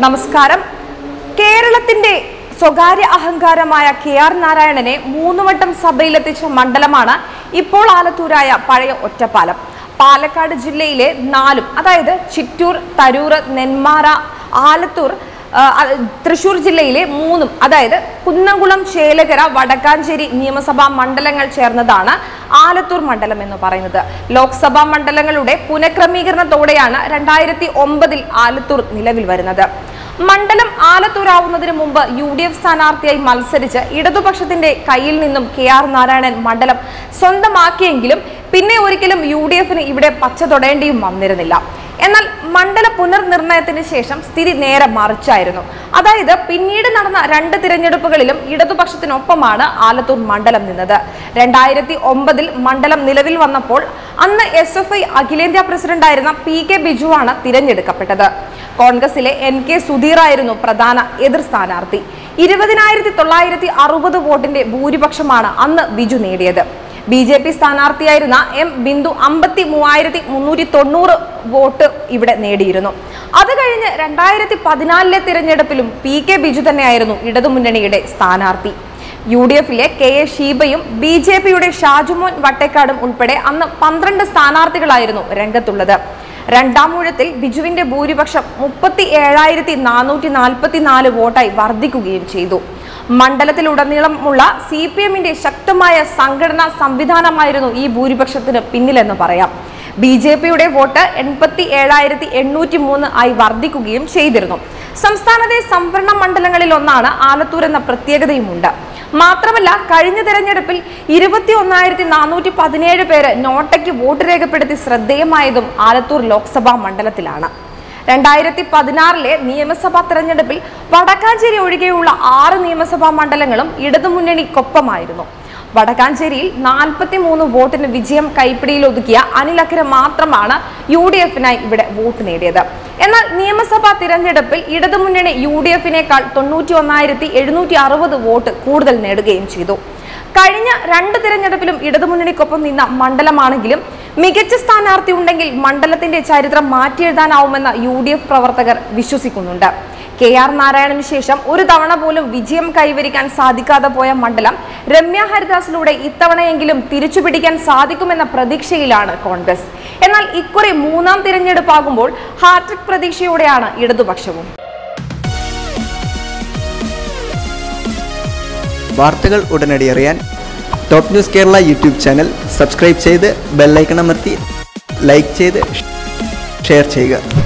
നമസ്കാരം. കേരളത്തിന്റെ സ്വകാര്യ അഹങ്കാരമായ കെ ആർ നാരായണനെ മൂന്നുവട്ടം സഭയിലെത്തിച്ച മണ്ഡലമാണ് ഇപ്പോൾ ആലത്തൂരായ പഴയ ഒറ്റപ്പാലം. പാലക്കാട് ജില്ലയിലെ നാലും അതായത് ചിറ്റൂർ തരൂർ നെന്മാറ ആലത്തൂർ തൃശൂർ ജില്ലയിലെ മൂന്നും അതായത് കുന്നംകുളം ചേലകര വടക്കാഞ്ചേരി നിയമസഭാ മണ്ഡലങ്ങൾ ചേർന്നതാണ് ആലത്തൂർ മണ്ഡലം എന്ന് പറയുന്നത്. ലോക്സഭാ മണ്ഡലങ്ങളുടെ പുനഃക്രമീകരണത്തോടെയാണ് രണ്ടായിരത്തി ഒമ്പതിൽ ആലത്തൂർ നിലവിൽ വരുന്നത്. മണ്ഡലം ആലത്തൂരാവുന്നതിന് മുമ്പ് യു ഡി എഫ് സ്ഥാനാർത്ഥിയായി മത്സരിച്ച് ഇടതുപക്ഷത്തിന്റെ കയ്യിൽ നിന്നും കെ ആർ നാരായണൻ മണ്ഡലം സ്വന്തമാക്കിയെങ്കിലും പിന്നെ ഒരിക്കലും യു ഡി എഫിന് ഇവിടെ പച്ച തൊടേണ്ടിയും വന്നിരുന്നില്ല. എന്നാൽ മണ്ഡല പുനർനിർണയത്തിന് ശേഷം സ്ഥിതി നേരെ മറിച്ചായിരുന്നു. അതായത് പിന്നീട് നടന്ന രണ്ട് തിരഞ്ഞെടുപ്പുകളിലും ഇടതുപക്ഷത്തിനൊപ്പമാണ് ആലത്തൂർ മണ്ഡലം നിന്നത്. രണ്ടായിരത്തി ഒമ്പതിൽ മണ്ഡലം നിലവിൽ വന്നപ്പോൾ അന്ന് എസ് എഫ് ഐ അഖിലേന്ത്യാ പ്രസിഡന്റായിരുന്ന പി കെ ബിജുവാണ് തിരഞ്ഞെടുക്കപ്പെട്ടത്. കോൺഗ്രസിലെ എൻ കെ സുധീറായിരുന്നു പ്രധാന എതിർ സ്ഥാനാർത്ഥി. ഇരുപതിനായിരത്തി തൊള്ളായിരത്തി അറുപത് വോട്ടിന്റെ ഭൂരിപക്ഷമാണ് അന്ന് ബിജു നേടിയത്. ബി ജെ പി സ്ഥാനാർത്ഥിയായിരുന്ന എം ബിന്ദു അമ്പത്തി മൂവായിരത്തി മുന്നൂറ്റി തൊണ്ണൂറ് വോട്ട് ഇവിടെ നേടിയിരുന്നു. അത് കഴിഞ്ഞ് രണ്ടായിരത്തി പതിനാലിലെ തിരഞ്ഞെടുപ്പിലും പി കെ ബിജു തന്നെയായിരുന്നു ഇടതുമുന്നണിയുടെ സ്ഥാനാർത്ഥി. യു ഡി എഫിലെ കെ എ ഷീബയും ബി ജെ പിയുടെ ഷാജുമോൻ വട്ടേക്കാടും ഉൾപ്പെടെ അന്ന് പന്ത്രണ്ട് സ്ഥാനാർത്ഥികളായിരുന്നു രംഗത്തുള്ളത്. രണ്ടാം ഊഴത്തിൽ ബിജുവിന്റെ ഭൂരിപക്ഷം മുപ്പത്തി ഏഴായിരത്തി നാനൂറ്റി നാൽപ്പത്തി നാല് വോട്ടായി വർദ്ധിക്കുകയും ചെയ്തു. മണ്ഡലത്തിലുടനീളമുള്ള സി പി എമ്മിന്റെ ശക്തമായ സംഘടനാ സംവിധാനമായിരുന്നു ഈ ഭൂരിപക്ഷത്തിന് പിന്നിലെന്ന് പറയാം. ബി ജെ പിയുടെ വോട്ട് എൺപത്തി ഏഴായിരത്തി എണ്ണൂറ്റി മൂന്ന് ആയി വർദ്ധിക്കുകയും ചെയ്തിരുന്നു. സംസ്ഥാനത്തെ സംവരണ മണ്ഡലങ്ങളിൽ ഒന്നാണ് ആലത്തൂർ എന്ന പ്രത്യേകതയുമുണ്ട്. മാത്രമല്ല കഴിഞ്ഞ തെരഞ്ഞെടുപ്പിൽ ഇരുപത്തി ഒന്നായിരത്തി നാനൂറ്റി പതിനേഴ് പേര് നോട്ടയ്ക്ക് വോട്ട് രേഖപ്പെടുത്തി ശ്രദ്ധേയമായതും ആലത്തൂർ ലോക്സഭാ മണ്ഡലത്തിലാണ്. രണ്ടായിരത്തി പതിനാറിലെ നിയമസഭാ തെരഞ്ഞെടുപ്പിൽ വടക്കാഞ്ചേരി ഒഴികെയുള്ള ആറ് നിയമസഭാ മണ്ഡലങ്ങളും ഇടതുമുന്നണിക്കൊപ്പമായിരുന്നു. വടക്കാഞ്ചേരിയിൽ നാൽപ്പത്തി മൂന്ന് വോട്ടിന് വിജയം കൈപ്പിടിയിൽ ഒതുക്കിയ അനിൽ അക്കര മാത്രമാണ് യു ഡി എഫിനായി ഇവിടെ വോട്ട് നേടിയത്. എന്നാൽ നിയമസഭാ തിരഞ്ഞെടുപ്പിൽ ഇടതുമുന്നണി യു ഡി എഫിനേക്കാൾ തൊണ്ണൂറ്റി ഒന്നായിരത്തി എഴുന്നൂറ്റി അറുപത് വോട്ട് കൂടുതൽ നേടുകയും ചെയ്തു. കഴിഞ്ഞ രണ്ട് തിരഞ്ഞെടുപ്പിലും ഇടതുമുന്നണിക്കൊപ്പം നിന്ന മണ്ഡലമാണെങ്കിലും മികച്ച സ്ഥാനാർത്ഥി ഉണ്ടെങ്കിൽ മണ്ഡലത്തിന്റെ ചരിത്രം മാറ്റിയെഴുതാനാവുമെന്ന് യു ഡി എഫ് പ്രവർത്തകർ വിശ്വസിക്കുന്നുണ്ട്. കെ ആർ നാരായണന് ശേഷം ഒരു തവണ പോലും വിജയം കൈവരിക്കാൻ സാധിക്കാതെ പോയ മണ്ഡലം രമ്യ ഹരിദാസിലൂടെ ഇത്തവണയെങ്കിലും തിരിച്ചുപിടിക്കാൻ സാധിക്കുമെന്ന പ്രതീക്ഷയിലാണ് കോൺഗ്രസ്. എന്നാൽ ഇക്കുറി മൂന്നാം തിരഞ്ഞെടുപ്പാകുമ്പോൾ ഹാട്രിക് പ്രതീക്ഷയോടെയാണ് ഇടതുപക്ഷവും. വാർത്തകൾ ഉടനടി അറിയാൻ top news Kerala YouTube channel subscribe ചെയ്ത് ബെല്ലൈക്കണമർത്തി ലൈക്ക് ചെയ്ത് ഷെയർ ചെയ്യുക.